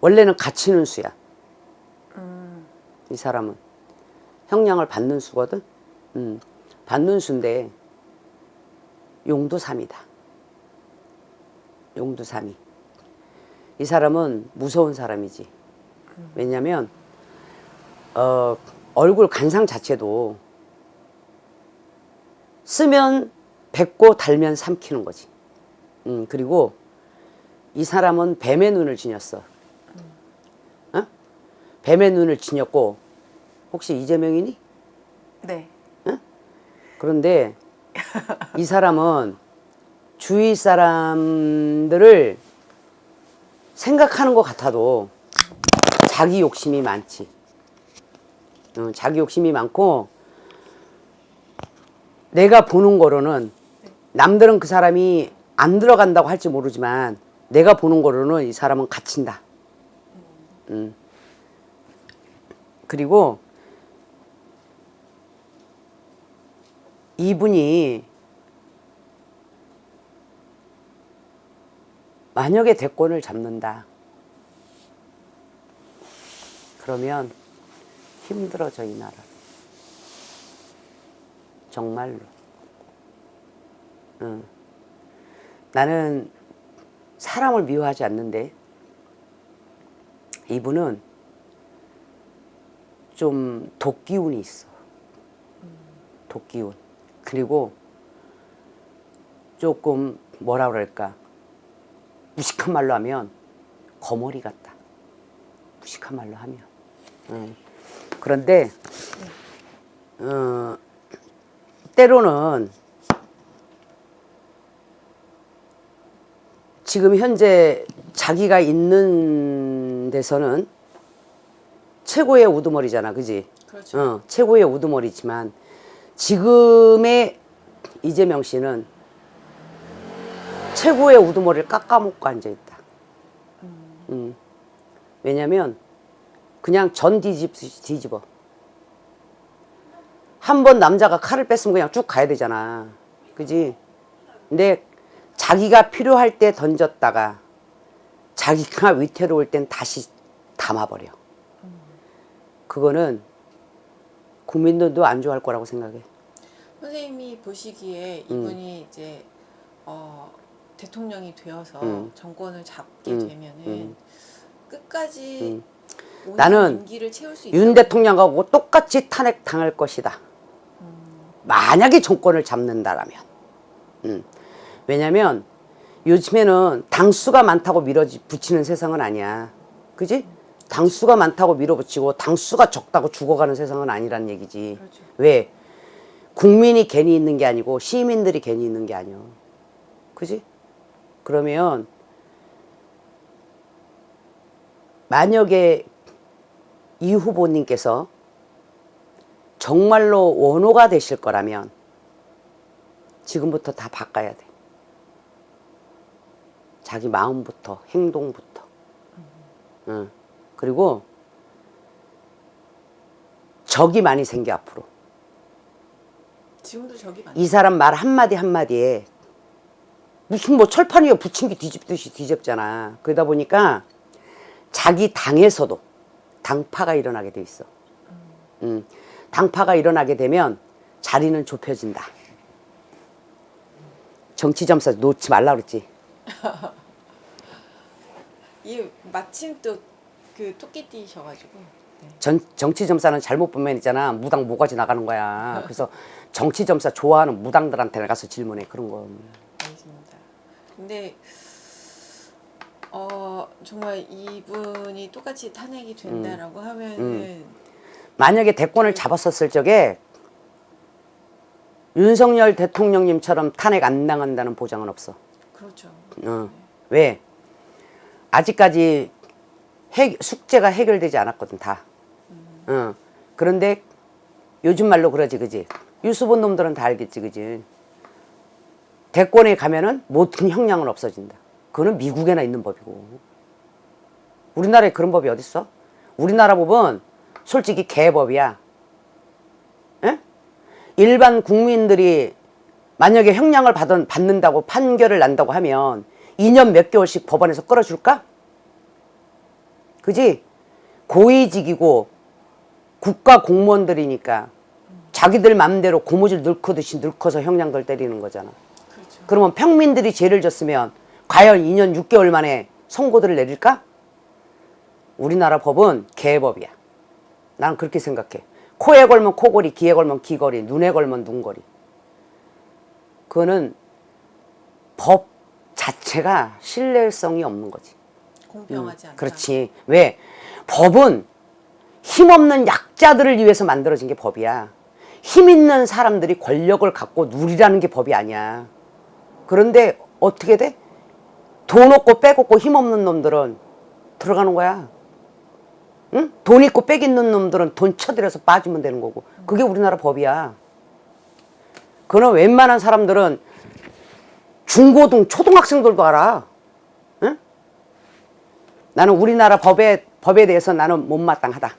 원래는 갇히는 수야. 음. 이 사람은 형량을 받는 수거든. 음, 받는 수인데 용두삼이다. 용두삼이. 이 사람은 무서운 사람이지. 왜냐면 어, 얼굴 간상 자체도 쓰면 뱉고 달면 삼키는 거지. 음, 그리고 이 사람은 뱀의 눈을 지녔어. 어? 뱀의 눈을 지녔고 혹시 이재명이니? 네. 그런데 이 사람은 주위 사람들을 생각하는 것 같아도 자기 욕심이 많지. 어, 자기 욕심이 많고 내가 보는 거로는 남들은 그 사람이 안 들어간다고 할지 모르지만 내가 보는 거로는 이 사람은 갇힌다. 음. 그리고 이분이 만약에 대권을 잡는다. 그러면 힘들어져 이 나라. 정말로. 응. 나는 사람을 미워하지 않는데 이분은 좀 독기운이 있어. 독기운. 그리고 조금 뭐라 그럴까 무식한 말로 하면 거머리 같다. 무식한 말로 하면. 응. 그런데 어, 때로는 지금 현재 자기가 있는 데서는 최고의 우두머리잖아, 그지? 그렇죠. 어, 최고의 우두머리지만 지금의 이재명 씨는 최고의 우두머리를 깎아먹고 앉아 있다. 음. 왜냐면 그냥 전 뒤집 뒤집어. 한 번 남자가 칼을 뺐으면 그냥 쭉 가야 되잖아. 그지? 근데 자기가 필요할 때 던졌다가 자기가 위태로울 땐 다시 담아버려. 그거는 국민들도 안 좋아할 거라고 생각해. 선생님이 보시기에 음. 이분이 이제 어, 대통령이 되어서 음. 정권을 잡게 음. 되면은 음. 끝까지 온 나는 임기를 채울 수 윤 대통령하고 똑같이 탄핵 당할 것이다. 만약에 정권을 잡는다라면. 음. 왜냐면 요즘에는 당수가 많다고 밀어붙이는 세상은 아니야. 그지? 당수가 많다고 밀어붙이고 당수가 적다고 죽어가는 세상은 아니란 얘기지. 그렇죠. 왜? 국민이 괜히 있는 게 아니고 시민들이 괜히 있는 게 아니야. 그지? 그러면 만약에 이 후보님께서 정말로 원호가 되실 거라면 지금부터 다 바꿔야 돼. 자기 마음부터, 행동부터. 응. 그리고 적이 많이 생겨, 앞으로. 지금도 저기 많이 사람 말 한마디 한마디에 무슨 뭐 철판 위에 붙인 게 뒤집듯이 뒤집잖아. 그러다 보니까 자기 당에서도 당파가 일어나게 돼 있어. 음, 당파가 일어나게 되면 자리는 좁혀진다. 정치 점사 놓지 말라 그랬지. 이 마침 또 그 토끼띠셔가지고 네. 전, 정치 점사는 잘못 보면 있잖아 무당 모가지 나가는 거야. 그래서 정치 점사 좋아하는 무당들한테 가서 질문해 그런 거. 알겠습니다. 근데 어 정말 이분이 똑같이 탄핵이 된다라고 하면은 만약에 대권을 잡았었을 적에 윤석열 대통령님처럼 탄핵 안 당한다는 보장은 없어. 그렇죠. 어. 왜? 아직까지 해, 숙제가 해결되지 않았거든 다. 어. 그런데 요즘 말로 그러지 그지? 뉴스 본 놈들은 다 알겠지 그지? 대권에 가면은 모든 형량은 없어진다. 그거는 미국에나 있는 법이고. 우리나라에 그런 법이 어딨어? 우리나라 법은 솔직히 개법이야. 예? 일반 국민들이 만약에 형량을 받은, 받는다고 판결을 난다고 하면 2년 몇 개월씩 법원에서 끌어줄까? 그지? 고위직이고 국가 공무원들이니까 자기들 맘대로 고무줄 늙히듯이 늙어서 형량들 때리는 거잖아. 그렇죠. 그러면 평민들이 죄를 졌으면 과연 2년 6개월 만에 선고들을 내릴까? 우리나라 법은 개법이야. 나는 그렇게 생각해. 코에 걸면 코걸이, 귀에 걸면 귀걸이, 눈에 걸면 눈걸이. 그거는 법 자체가 신뢰성이 없는 거지. 공평하지 않다. 그렇지. 왜? 법은 힘없는 약자들을 위해서 만들어진 게 법이야. 힘 있는 사람들이 권력을 갖고 누리라는 게 법이 아니야. 그런데 어떻게 돼? 돈 없고 빼곡고 힘 없는 놈들은 들어가는 거야. 응? 돈 있고 빽 있는 놈들은 돈 쳐들여서 빠지면 되는 거고. 그게 우리나라 법이야. 그런 웬만한 사람들은 중고등 초등학생들도 알아. 응? 나는 우리나라 법에 법에 대해서 나는 못마땅하다.